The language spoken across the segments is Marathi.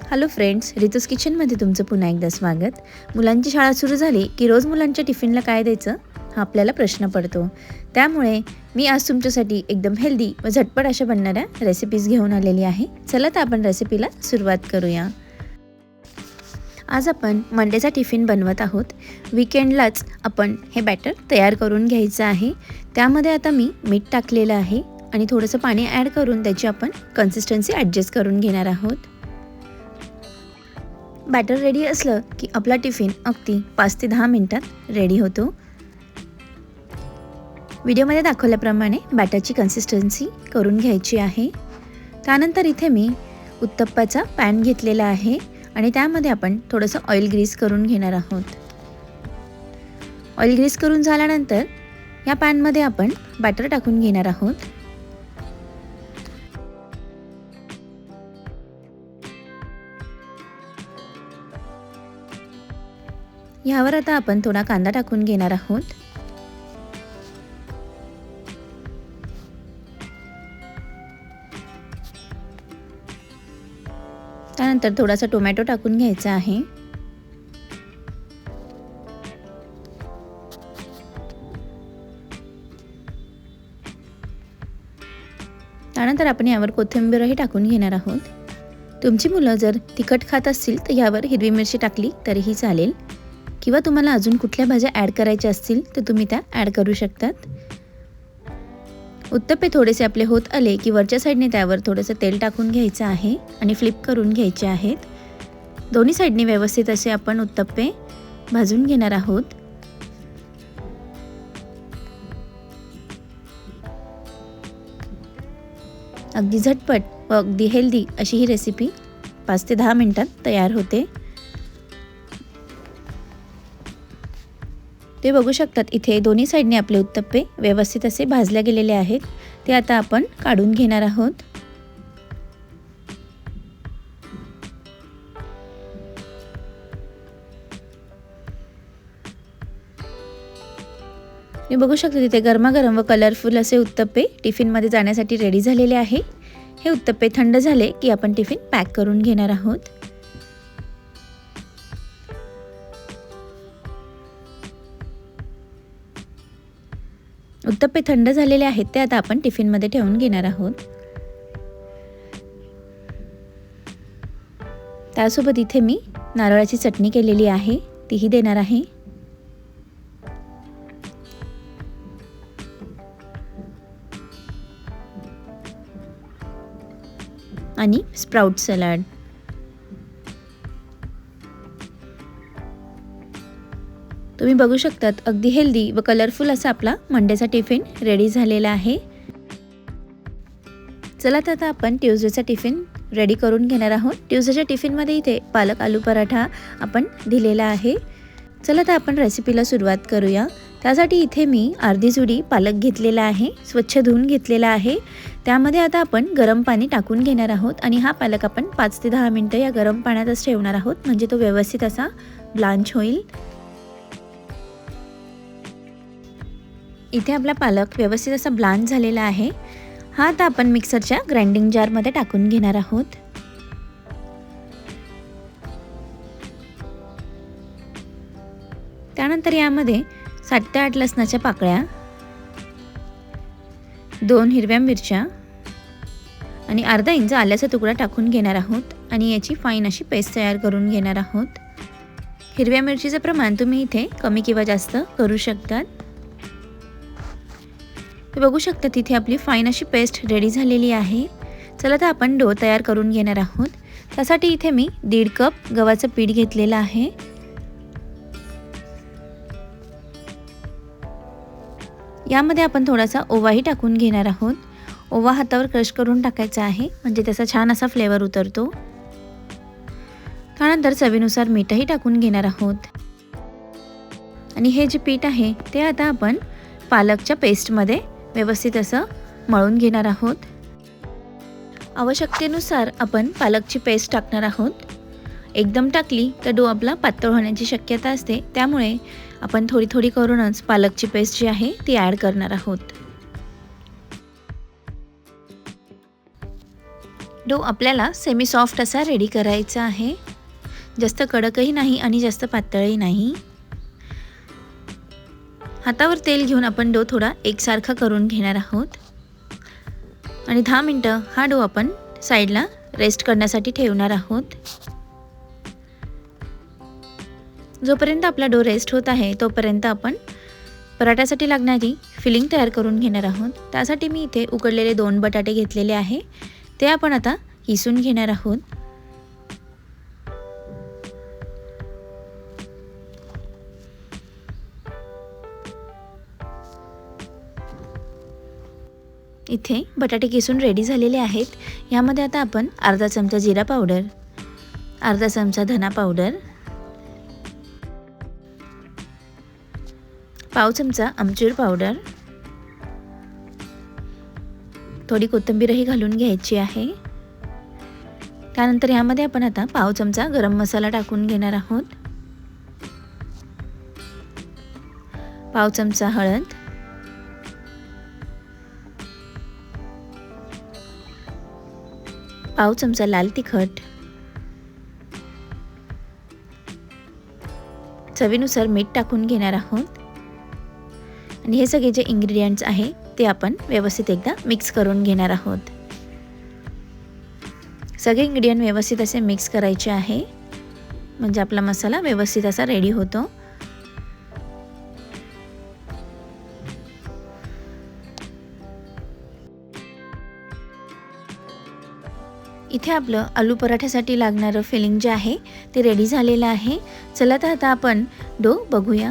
हॅलो फ्रेंड्स रितूस किचनमध्ये तुमचं पुन्हा एकदा स्वागत. मुलांची शाळा सुरू झाली की रोज मुलांच्या टिफिनला काय द्यायचं? हा आपल्याला प्रश्न पडतो. त्यामुळे मी आज तुमच्यासाठी एकदम हेल्दी व झटपट अशा बनणाऱ्या रेसिपीज घेऊन आलेली आहे. चला तर आपण रेसिपीला सुरुवात करूया. आज आपण मंडेचा टिफिन बनवत आहोत. विकेंडलाच आपण हे बॅटर तयार करून घ्यायचं आहे. त्यामध्ये आता मी मीठ टाकलेलं आहे आणि थोडंसं पाणी ॲड करून त्याची आपण कन्सिस्टन्सी ॲडजस्ट करून घेणार आहोत. बॅटर रेडी असलं की आपला टिफिन अगदी पाच ते दहा मिनटात रेडी होतो. व्हिडिओमध्ये दाखवल्याप्रमाणे बॅटरची कन्सिस्टन्सी करून घ्यायची आहे. त्यानंतर इथे मी उत्तप्पाचा पॅन घेतलेला आहे आणि त्यामध्ये आपण थोडंसं ऑइल ग्रीस करून घेणार आहोत. ऑइल ग्रीस करून झाल्यानंतर या पॅनमध्ये आपण बॅटर टाकून घेणार आहोत. ह्यावर आता आपण थोडा कांदा टाकून घेणार आहोत. त्यानंतर थोडासा टोमॅटो टाकून घ्यायचा आहे. त्यानंतर आपण यावर कोथिंबीरही टाकून घेणार आहोत. तुमची मुलं जर तिखट खात असतील तर यावर हिरवी मिरची टाकली तरीही चालेल. किंवा तुम्हाला अजून कुठल्या भाज्या ॲड करायच्या असतील तर तुम्ही त्या ॲड करू शकतात. उत्तप्पे थोडेसे आपले होत आले की वरच्या साईडने त्यावर थोडंसं तेल टाकून घ्यायचं आहे आणि फ्लिप करून घ्यायचे आहेत. दोन्ही साईडने व्यवस्थित असे आपण उत्तप्पे भाजून घेणार आहोत. अगदी झटपट व अगदी हेल्दी अशी ही रेसिपी पाच ते दहा मिनटात तयार होते. ते बघू शकतात. इथे दोन्ही साईडने आपले उत्तप्पे व्यवस्थित असे भाजले गेलेले आहेत. ते आता आपण काढून घेणार आहोत. मी बघू शकतो तिथे गरमागरम व कलरफुल असे उत्तप्पे टिफिनमध्ये जाण्यासाठी रेडी झालेले आहे. हे उत्तप्पे थंड झाले की आपण टिफिन पॅक करून घेणार आहोत. उत्तप्पे थंड झालेले आहेत ते आता आपण टिफिनमध्ये ठेवून घेणार आहोत. त्यासोबत इथे मी नारळाची चटणी केलेली आहे तीही देणार आहे. आणि स्प्राउट सलाड. तुम्ही बघू शकतात अगदी हेल्दी व कलरफुल असा आपला मंडेचा टिफिन रेडी झालेला आहे. चला तर आता आपण ट्युजडेचा टिफिन रेडी करून घेणार आहोत. ट्युजडेच्या टिफिनमध्ये इथे पालक आलू पराठा आपण दिलेला आहे. चला तर आपण रेसिपीला सुरुवात करूया. त्यासाठी इथे मी अर्धी जुडी पालक घेतलेला आहे स्वच्छ धुवून घेतलेला आहे. त्यामध्ये आता आपण गरम पाणी टाकून घेणार आहोत आणि हा पालक आपण पाच ते दहा मिनटं या गरम पाण्यातच ठेवणार आहोत म्हणजे तो व्यवस्थित असा ब्लांच होईल. इथे आपला पालक व्यवस्थित असा ब्लांड झालेला आहे. हा आता आपण मिक्सरच्या ग्राइंडिंग जारमध्ये टाकून घेणार आहोत. त्यानंतर यामध्ये सात ते आठ लसणाच्या पाकळ्या दोन हिरव्या मिरच्या आणि अर्धा इंच आल्याचा तुकडा टाकून घेणार आहोत आणि याची फाईन अशी पेस्ट तयार करून घेणार आहोत. हिरव्या मिरचीचं प्रमाण तुम्ही इथे कमी किंवा जास्त करू शकतात. तर बघू शकता तिथे आपली फाईन अशी पेस्ट रेडी झालेली आहे. चला तर आपण डो तयार करून घेणार आहोत. त्यासाठी इथे मी दीड कप गव्हाचं पीठ घेतलेलं आहे. यामध्ये आपण थोडासा ओवाही टाकून घेणार आहोत. ओवा हातावर क्रश करून टाकायचा आहे. म्हणजे त्याचा छान असा फ्लेवर उतरतो. त्यानंतर चवीनुसार मीठही टाकून घेणार आहोत. आणि हे जे पीठ आहे ते आता आपण पालकच्या पेस्टमध्ये व्यवस्थित असं मळून घेणार आहोत. आवश्यकतेनुसार आपण पालकची पेस्ट टाकणार आहोत. एकदम टाकली तर डो आपला पातळ होण्याची शक्यता असते. त्यामुळे आपण थोडी थोडी करूनच पालकची पेस्ट जी आहे ती ॲड करणार आहोत. डो आपल्याला सेमी सॉफ्ट असा रेडी करायचा आहे. जास्त कडकही नाही आणि जास्त पातळही नाही. हातावर तेल घेऊन आपण डो थोडा एकसारखा करून घेणार आहोत. आणि दहा मिनटं हा डो आपण साईडला रेस्ट करण्यासाठी ठेवणार आहोत. जोपर्यंत आपला डो रेस्ट होत आहे तोपर्यंत आपण पराठ्यासाठी लागणारी फिलिंग तयार करून घेणार आहोत. त्यासाठी मी इथे उकडलेले दोन बटाटे घेतलेले आहे. ते आपण आता किसून घेणार आहोत. इथे बटाटे किसून रेडी झालेले आहेत. यामध्ये आता आपण अर्धा चमचा जिरा पावडर अर्धा चमचा धना पावडर पाव चमचा आमचूर पावडर थोडी कोथिंबीरही घालून घ्यायची आहे. त्यानंतर यामध्ये आपण आता पाव चमचा गरम मसाला टाकून घेणार आहोत. पाव चमचा हळद पाव चमचा लाल तिखट. चवीनुसार मीठ टाकून घेणार आहोत. आणि हे सगळे जे इन्ग्रेडियंट्स आहे ते आपण व्यवस्थित एकदा मिक्स करून घेणार आहोत. सगळे इन्ग्रेडियंट व्यवस्थित असे मिक्स करायचे आहे. म्हणजे आपला मसाला व्यवस्थित असा रेडी होतो. इथे आपलं आलू पराठ्यासाठी लागणारं फिलिंग जे आहे ते रेडी झालेलं आहे. चला तर आता आपण डो बघूया.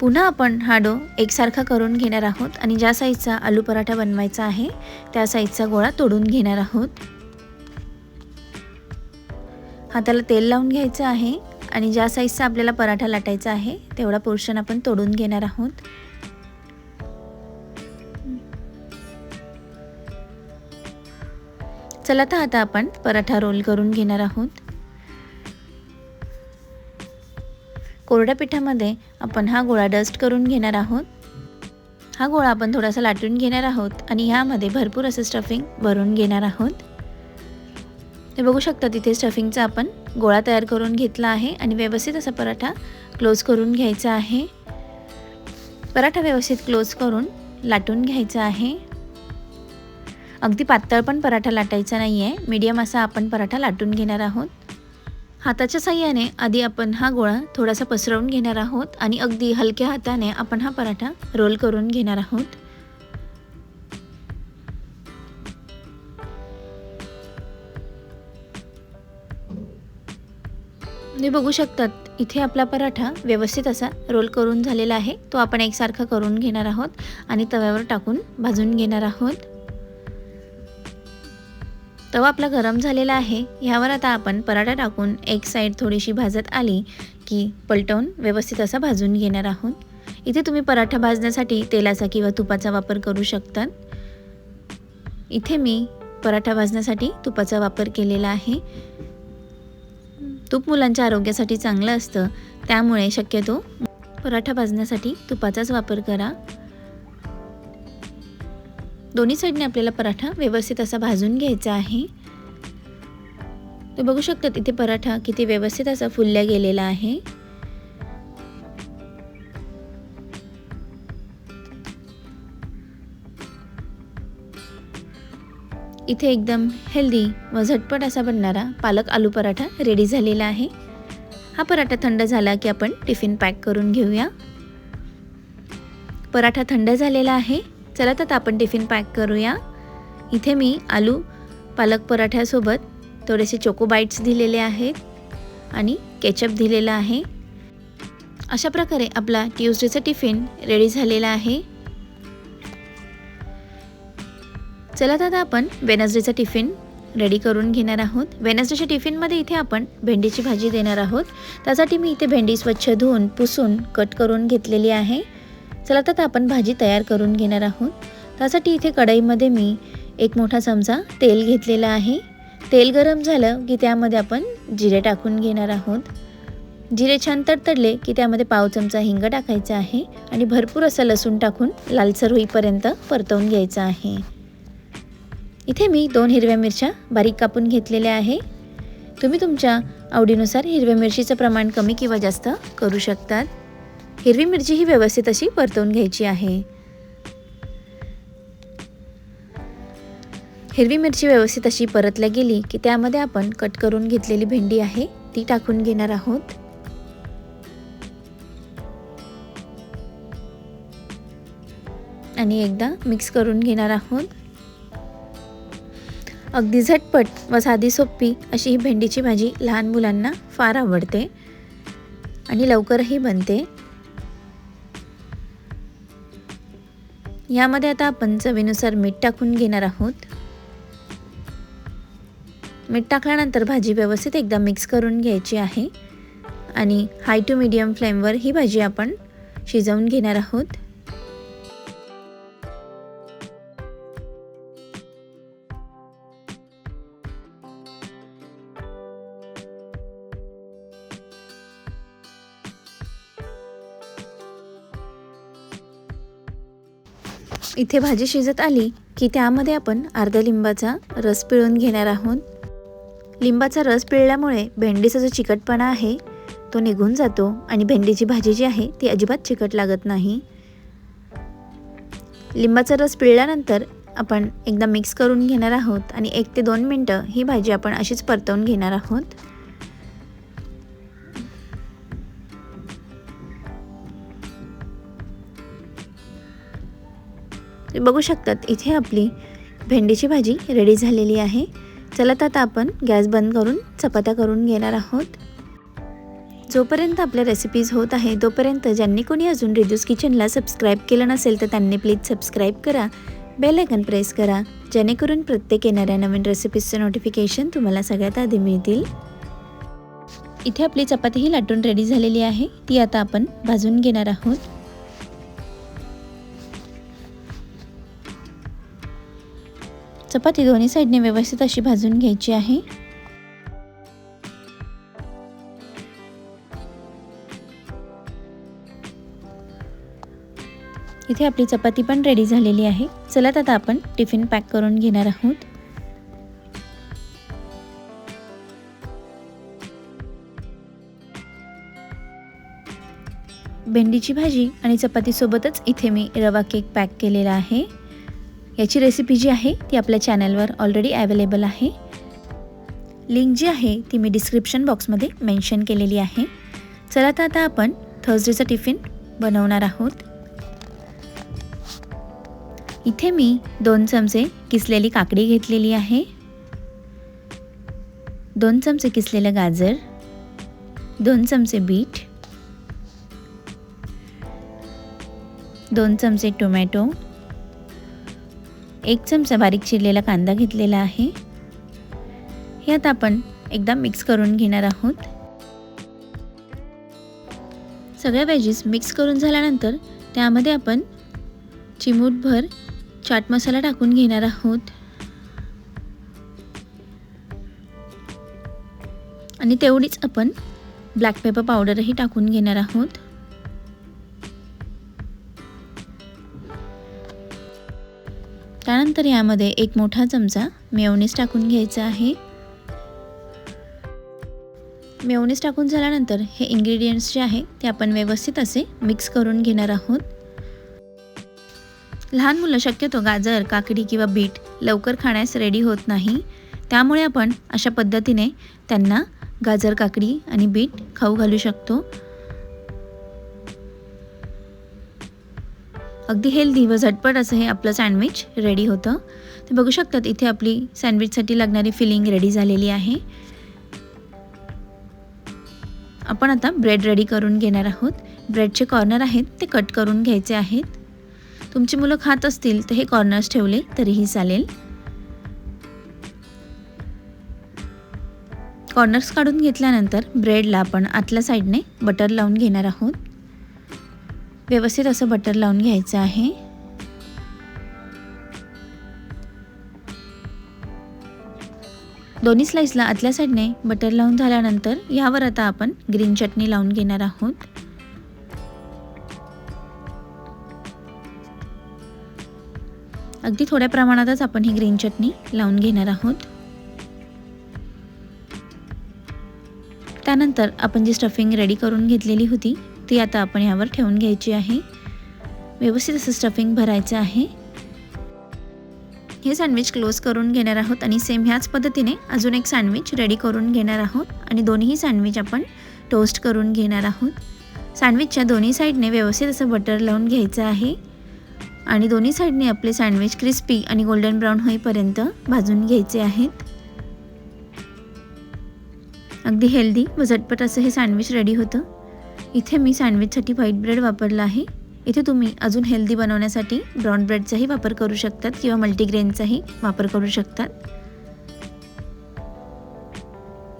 पुन्हा आपण हा डो एकसारखा करून घेणार आहोत आणि ज्या साईजचा आलू पराठा बनवायचा आहे त्या साईजचा गोळा तोडून घेणार आहोत. हाताला तेल लावून घ्यायचं आहे आणि ज्या साईजचा आपल्याला पराठा लाटायचा आहे तेवढा पोर्शन आपण तोडून घेणार आहोत. चला तर आता आपण पराठा रोल करून घेणार आहोत. कोरड्या पिठामध्ये आपण हा गोळा डस्ट करून घेणार आहोत. हा गोळा आपण थोडासा लाटून घेणार आहोत आणि ह्यामध्ये भरपूर असं स्टफिंग भरून घेणार आहोत. ते बघू शकता तिथे स्टफिंगचा आपण गोळा तयार करून घेतला आहे आणि व्यवस्थित असा पराठा क्लोज करून घ्यायचा आहे. पराठा व्यवस्थित क्लोज करून लाटून घ्यायचा आहे. अगदी पातळ पण पराठा लाटायचा नाही आहे मीडियम असा आपण पराठा लाटून घेणार आहोत. हाताच्या साह्याने आधी आपण हा गोळा थोडासा पसरवून घेणार आहोत आणि अगदी हलक्या हाताने आपण हा पराठा रोल करून घेणार आहोत. तुम्ही बघू शकतात इथे आपला पराठा व्यवस्थित असा रोल करून झालेला आहे. तो आपण एकसारखा करून घेणार आहोत आणि तव्यावर टाकून भाजून घेणार आहोत. तवा आपला गरम झालेला आहे. ह्यावर आता आपण पराठा टाकून एक साईड थोडीशी भाजत आली की पलटवून व्यवस्थित असा भाजून घेणार आहोत. इथे तुम्ही पराठा भाजण्यासाठी तेलाचा किंवा तुपाचा वापर करू शकता इथे मी पराठा भाजण्यासाठी तुपाचा वापर केलेला आहे. तूप मुलांच्या आरोग्यासाठी चांगलं असतं. त्यामुळे शक्यतो पराठा भाजण्यासाठी तुपाचाच वापर करा. दोन्ही साईडने आपल्याला पराठा व्यवस्थित असा भाजून घ्यायचा आहे. ते बघू शकतात इथे पराठा किती व्यवस्थित असा फुलल्या गेलेला आहे. इथे एकदम हेल्दी व झटपट असा बनणारा पालक आलू पराठा रेडी झालेला आहे. हा पराठा थंड झाला की आपण टिफिन पॅक करून घेऊया. पराठा थंड झालेला आहे. चला तर आपण टिफिन पॅक करूया. इथे मी आलू पालक पराठ्यासोबत थोडेसे चोको बाईट्स दिलेले आहेत आणि केचप दिलेला आहे. अशा प्रकारे आपला ट्यूजडेचा टिफिन रेडी झालेला आहे. चला तर आपण वेनसडेचा टिफिन रेडी करून घेणार आहोत. वेनसडेच्या टिफिनमध्ये इथे आपण भेंडीची भाजी देणार आहोत. त्यासाठी मी इथे भेंडी स्वच्छ धुवून पुसून कट करून घेतलेली आहे. चला तर आपण भाजी तयार करून घेणार आहोत. त्यासाठी इथे कढईमध्ये मी एक मोठा चमचा तेल घेतलेला आहे. तेल गरम झालं की त्यामध्ये आपण जिरे टाकून घेणार आहोत. जिरे छान तडतडले की त्यामध्ये पाव चमचा हिंग टाकायचा आहे आणि भरपूर असं लसूण टाकून लालसर होईपर्यंत परतवून घ्यायचं आहे. इथे मी दोन हिरव्या मिरच्या बारीक कापून घेतलेल्या आहे. तुम्ही तुमच्या आवडीनुसार हिरव्या मिरचीचं प्रमाण कमी किंवा जास्त करू शकतात. हिरवी मिरची ही व्यवस्थित अशी परतवून घ्यायची आहे. हिरवी मिरची व्यवस्थित अशी परतल्या गेली की त्यामध्ये आपण कट करून घेतलेली भेंडी आहे ती टाकून घेणार आहोत. आणि एकदा मिक्स करून घेणार आहोत. अगदी झटपट व साधी सोपी अशी ही भेंडीची भाजी लहान मुलांना फार आवडते. आणि लवकरही बनते. यामध्ये आता आपण चवीनुसार मीठ टाकून घेणार आहोत. मीठ टाकल्यानंतर भाजी व्यवस्थित एकदा मिक्स करून घ्यायची आहे. आणि हाय टू मीडियम फ्लेमवर ही भाजी आपण शिजवून घेणार आहोत. इथे भाजी शिजत आली की त्यामध्ये आपण अर्ध्या लिंबाचा रस पिळून घेणार आहोत. लिंबाचा रस पिळल्यामुळे भेंडीचा जो चिकटपणा आहे तो निघून जातो आणि भेंडीची भाजी जी आहे ती अजिबात चिकट लागत नाही. लिंबाचा रस पिळल्यानंतर आपण एकदा मिक्स करून घेणार आहोत आणि एक ते दोन मिनटं ही भाजी आपण अशीच परतवून घेणार आहोत. तुम्ही बघू शकतात इथे आपली भेंडीची भाजी रेडी झालेली आहे. चला तर आता आपण गॅस बंद करून चपात्या करून घेणार आहोत. जोपर्यंत आपल्या रेसिपीज होत आहे तोपर्यंत ज्यांनी कोणी अजून रिज्यूस किचनला सबस्क्राईब केलं नसेल तर त्यांनी प्लीज सबस्क्राईब करा. बेल आयकन प्रेस करा जेणेकरून प्रत्येक येणाऱ्या नवीन रेसिपीजचं नोटिफिकेशन तुम्हाला सगळ्यात आधी मिळतील. इथे आपली चपातीही लाटून रेडी झालेली आहे. ती आता आपण भाजून घेणार आहोत. चपाती दोन्ही साईडने व्यवस्थित अशी भाजून घ्यायची आहे. इथे आपली चपाती पण रेडी झालेली आहे. चला आता आपण टिफिन पॅक करून घेणार आहोत. भेंडीची भाजी आणि चपातीसोबतच इथे मी रवा केक पॅक केलेला आहे. याची रेसिपी जी आहे ती आपल्या चॅनलवर ऑलरेडी अवेलेबल आहे. लिंक जी आहे ती मी डिस्क्रिप्शन बॉक्समध्ये मेन्शन केलेली आहे. चला तर आता आपण थर्सडेचं टिफिन बनवणार आहोत. इथे मी दोन चमचे किसलेली काकडी घेतलेली आहे. दोन चमचे किसलेलं गाजर. दोन चमचे बीट. दोन चमचे टोमॅटो. एक चमचा बारीक चिरलेला कांदा घेतलेला आहे. यात आपण एकदा मिक्स करून घेणार आहोत. सगळ्या वेजीस मिक्स करून झाल्यानंतर त्यामध्ये आपण चिमूटभर चाट मसाला टाकून घेणार आहोत. आणि तेवढीच आपण ब्लॅक पेपर पावडरही टाकून घेणार आहोत. तर यामध्ये एक मोठा चमचा मेवणीस टाकून घ्यायचा आहे. मेवणीस टाकून झाल्यानंतर हे इंग्रेडियंट्स जे आहे ते आपण व्यवस्थित असे मिक्स करून घेणार आहोत. लहान मुलं शक्यतो गाजर काकडी किंवा बीट लवकर खाण्यास रेडी होत नाही. त्यामुळे आपण अशा पद्धतीने त्यांना गाजर काकडी आणि बीट खाऊ घालू शकतो. अगदी हेल्दी व झटपट असं हे आपलं सँडविच रेडी होतं. ते बघू शकतात इथे आपली सँडविचसाठी लागणारी फिलिंग रेडी झालेली आहे. आपण आता ब्रेड रेडी करून घेणार आहोत. ब्रेडचे कॉर्नर आहेत ते कट करून घ्यायचे आहेत. तुमची मुलं खात असतील तर हे कॉर्नर्स ठेवले तरीही चालेल. कॉर्नर्स काढून घेतल्यानंतर ब्रेडला आपण आतल्या साईडने बटर लावून घेणार आहोत. व्यवस्थित असं बटर लावून घ्यायचं आहे. दोन्ही स्लाईसला आतल्या साईडने बटर लावून झाल्यानंतर यावर आता आपण ग्रीन चटणी लावून घेणार आहोत. अगदी थोड्या प्रमाणातच आपण ही ग्रीन चटणी लावून घेणार आहोत. त्यानंतर आपण जी स्टफिंग रेडी करून घेतलेली होती ती आता आपण यावर ठेवून घ्यायची आहे. व्यवस्थित असं स्टफिंग भरायचं आहे. हे सँडविच क्लोज करून घेणार आहोत आणि सेम ह्याच पद्धतीने अजून एक सँडविच रेडी करून घेणार आहोत आणि दोन्ही सँडविच आपण टोस्ट करून घेणार आहोत. सँडविचच्या दोन्ही साईडने व्यवस्थित असं बटर लावून घ्यायचं आहे. आणि दोन्ही साईडने आपले सँडविच क्रिस्पी आणि गोल्डन ब्राऊन होईपर्यंत भाजून घ्यायचे आहेत. अगदी हेल्दी व झटपट असं हे सँडविच रेडी होतं. इथे मी सँडविचसाठी व्हाईट ब्रेड वापरला आहे. इथे तुम्ही अजून हेल्दी बनवण्यासाठी ब्राऊन ब्रेडचाही वापर करू शकतात किंवा मल्टीग्रेनचाही वापर करू शकतात.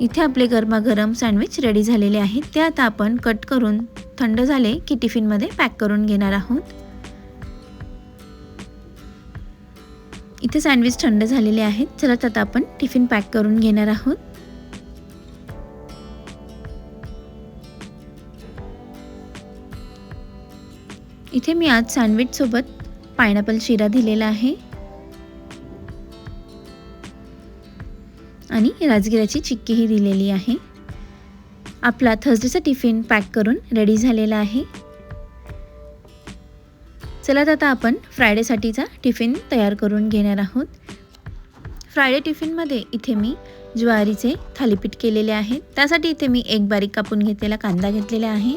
इथे आपले गरमागरम सँडविच रेडी झालेले आहेत. ते आता आपण कट करून थंड झाले की टिफिनमध्ये पॅक करून घेणार आहोत. इथे सँडविच थंड झालेले आहेत. चला आता आपण टिफिन पॅक करून घेणार आहोत. इथे मी आज सँडविचसोबत पायनॅपल शिरा दिलेला आहे. आणि राजगिराची चिक्कीही दिलेली आहे. आपला थर्सडेचा टिफिन पॅक करून रेडी झालेला आहे. चला आता आपण फ्रायडेसाठीचा टिफिन तयार करून घेणार आहोत. फ्रायडे टिफिनमध्ये इथे मी ज्वारीचे थालीपीठ केलेले आहे. त्यासाठी इथे मी एक बारीक कापून घेतलेला कांदा घेतलेला आहे.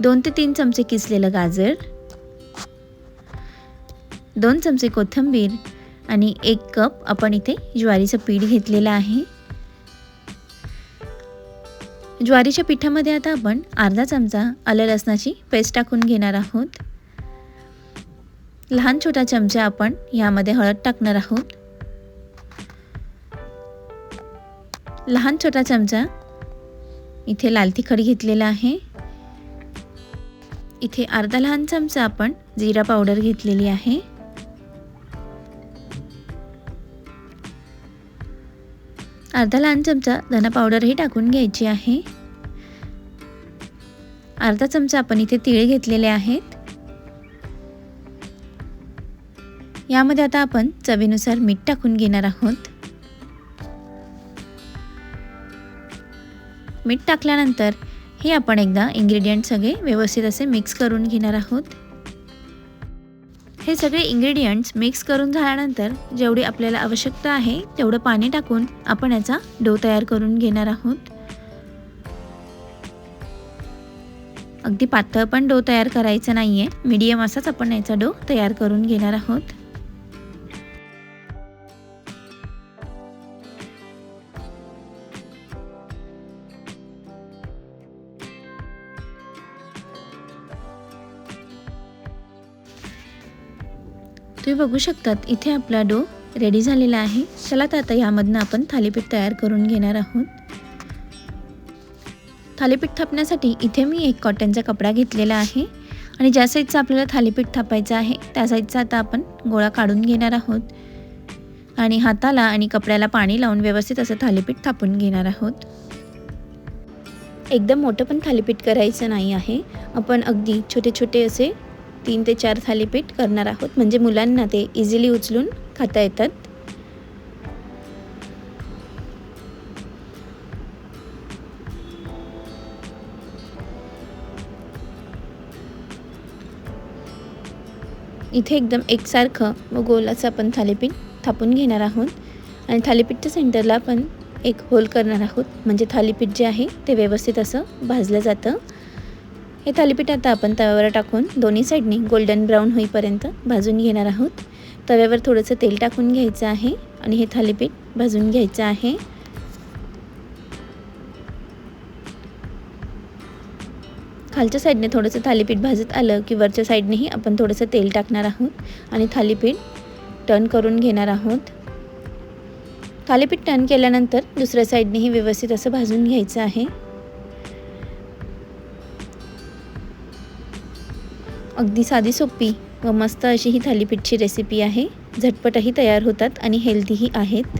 दोन ते तीन चमचे किसलेलं गाजर. दोन चमचे कोथिंबीर आणि एक कप आपण इथे ज्वारीचं पीठ घेतलेलं आहे. ज्वारीच्या पिठामध्ये आता आपण अर्धा चमचा आलं लसणाची पेस्ट टाकून घेणार आहोत. लहान छोटा चमचा आपण यामध्ये हळद टाकणार आहोत. लहान छोटा चमचा इथे लाल तिखट घेतलेला आहे. इथे अर्धा लहान चमचा आपण जिरा पावडर घेतलेली आहे. अर्धा लहान चमचा धना पावडरही टाकून घ्यायची आहे. अर्धा चमचा आपण इथे तिळ घेतलेले आहेत. यामध्ये आता आपण चवीनुसार मीठ टाकून घेणार आहोत. मीठ टाकल्यानंतर हे आपण एकदा इन्ग्रेडियंट सगळे व्यवस्थित असे मिक्स करून घेणार आहोत. हे सगळे इंग्रेडियंट्स मिक्स करून झाल्यानंतर जेवढी आपल्याला आवश्यकता आहे तेवढं पाणी टाकून आपण याचा डो तयार करून घेणार आहोत. अगदी पातळ पण डो तयार करायचा नाही आहे मीडियम असाच आपण याचा डो तयार करून घेणार आहोत. बघू शकतात. इथे आपला डो रेडी झालेला आहे. चला तर आता यामधनं आपण थालीपीठ तयार करून घेणार आहोत. थालीपीठ थापण्यासाठी इथे मी एक कॉटनचा कपडा घेतलेला आहे. आणि ज्या साईजचा आपल्याला थालीपीठ थापायचं आहे त्या साईजचा आता आपण गोळा काढून घेणार आहोत. आणि हाताला आणि कपड्याला पाणी लावून व्यवस्थित असं थालीपीठ थापून घेणार आहोत. एकदम मोठं पण थालीपीठ करायचं नाही आहे. आपण अगदी छोटे छोटे असे तीन ते चार थालीपीठ करणार आहोत. म्हणजे मुलांना ते इझिली उचलून खाता येतात. इथे एकदम एकसारखं व गोल असं आपण थालीपीठ थापून घेणार आहोत. आणि थालीपीठच्या सेंटरला आपण एक होल करणार आहोत. म्हणजे थालीपीठ जे आहे ते व्यवस्थित असं भाजलं जातं. हे थालीपीठ आता आपण तव्यावर टाकून दोन्ही साईडने गोल्डन ब्राऊन होईपर्यंत भाजून घेणार आहोत. तव्यावर थोडंसं तेल टाकून घ्यायचं आहे आणि हे थालीपीठ भाजून घ्यायचं आहे. खालच्या साईडने थोडंसं थालीपीठ भाजत आलं की वरच्या साईडनेही आपण थोडंसं तेल टाकणार आहोत आणि थालीपीठ टर्न करून घेणार आहोत. थालीपीठ टर्न केल्यानंतर दुसऱ्या साईडनेही व्यवस्थित असं भाजून घ्यायचं आहे. अगदी साधी सोपी व मस्त अशी ही थालीपीठची रेसिपी आहे. झटपटही तयार होतात आणि हेल्दीही आहेत.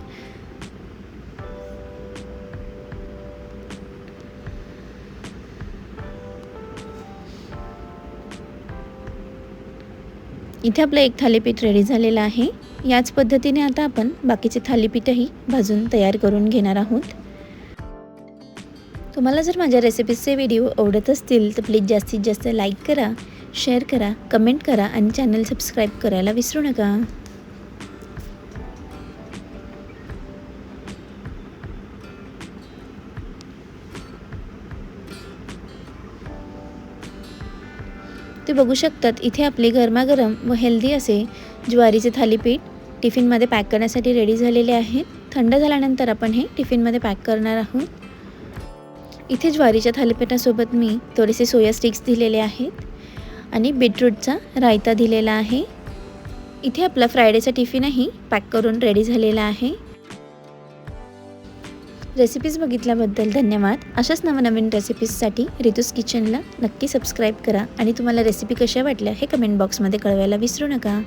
इथे आपलं एक थालीपीठ रेडी झालेलं आहे. याच पद्धतीने आता आपण बाकीचे थालीपीठही भाजून तयार करून घेणार आहोत. तुम्हाला जर माझ्या रेसिपीजचे व्हिडिओ आवडत असतील तर प्लीज जास्तीत जास्त लाईक करा. शेअर करा कमेंट करा आणि चॅनल सबस्क्राईब करायला विसरू नका. ते बघू शकतात इथे आपले गरमागरम व हेल्दी असे ज्वारीचे थालीपीठ टिफिनमध्ये पॅक करण्यासाठी रेडी झालेले आहेत. थंड झाल्यानंतर आपण हे टिफिनमध्ये पॅक करणार आहोत. इथे ज्वारीच्या थालीपीठासोबत मी थोडेसे सोया स्टिक्स दिलेले आहेत. आणि बीटरूटचा रायता दिलेला आहे. इथे आपला फ्रायडेचा टिफिनही पॅक करून रेडी झालेला आहे. रेसिपीज बघितल्याबद्दल धन्यवाद. अशाच नवनवीन रेसिपीजसाठी रितूस किचनला नक्की सबस्क्राईब करा आणि तुम्हाला रेसिपी कशा वाटल्या हे कमेंट बॉक्समध्ये कळवायला विसरू नका.